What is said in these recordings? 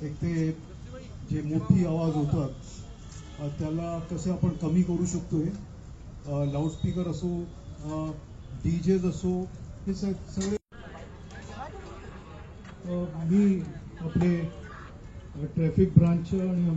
एक ते जे मोठी आवाज होतात त्याला कसे आपण कमी करू शकतोय? लाऊडस्पीकर असो डी जेज असो हे सगळे मी आपले ट्रॅफिक ब्रांच आणि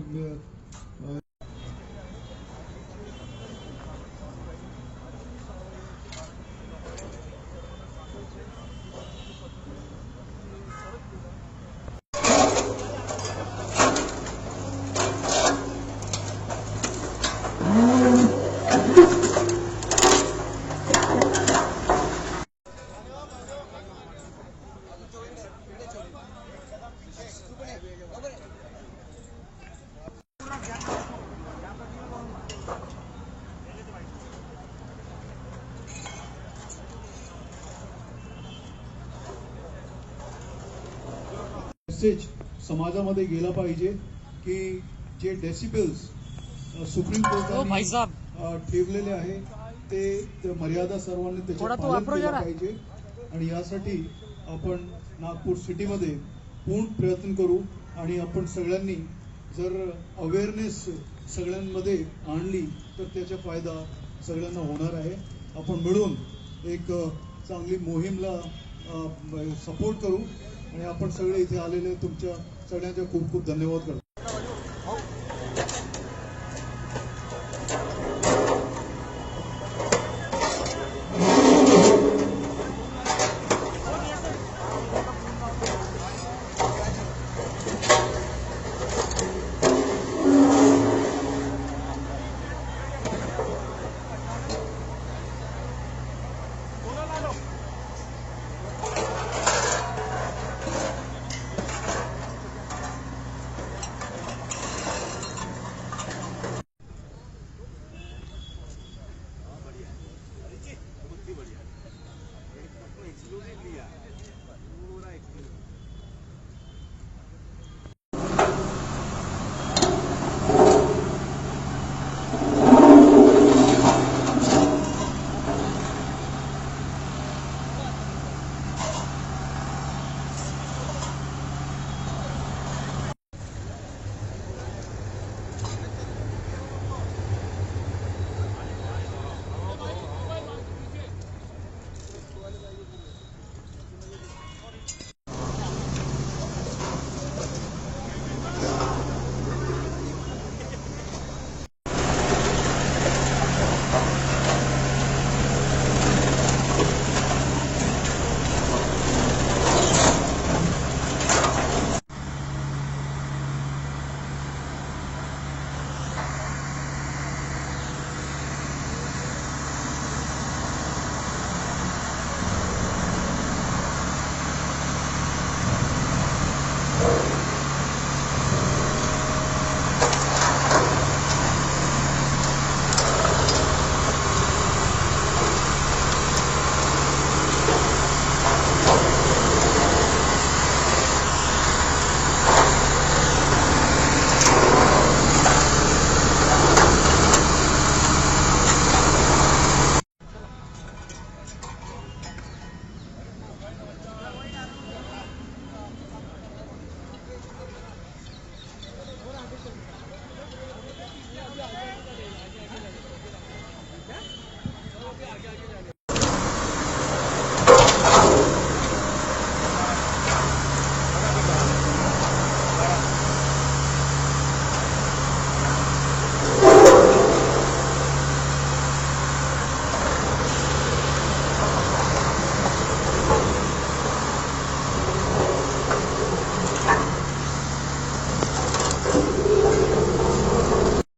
मेसेज समाजामध्ये गेला पाहिजे की जे डेसिबल्स सुप्रीम कोर्टाने अ, ठेवलेले आहे ते मर्यादा सर्वांनी त्याचे थोडा तो पालन वापरो केलं जरा. पाहिजे. आणि यासाठी आपण नागपूर सिटीमध्ये पूर्ण प्रयत्न करू आणि आपण सगळ्यांनी जर अवेअरनेस सगळ्यांमध्ये आणली तर त्याचा फायदा सगळ्यांना होणार आहे. आपण मिळून एक चांगली मोहीमला सपोर्ट करू. आणि आपण सगळे इथे आलेले तुमच्या सगळ्यांचे खूप खूप धन्यवाद करतो.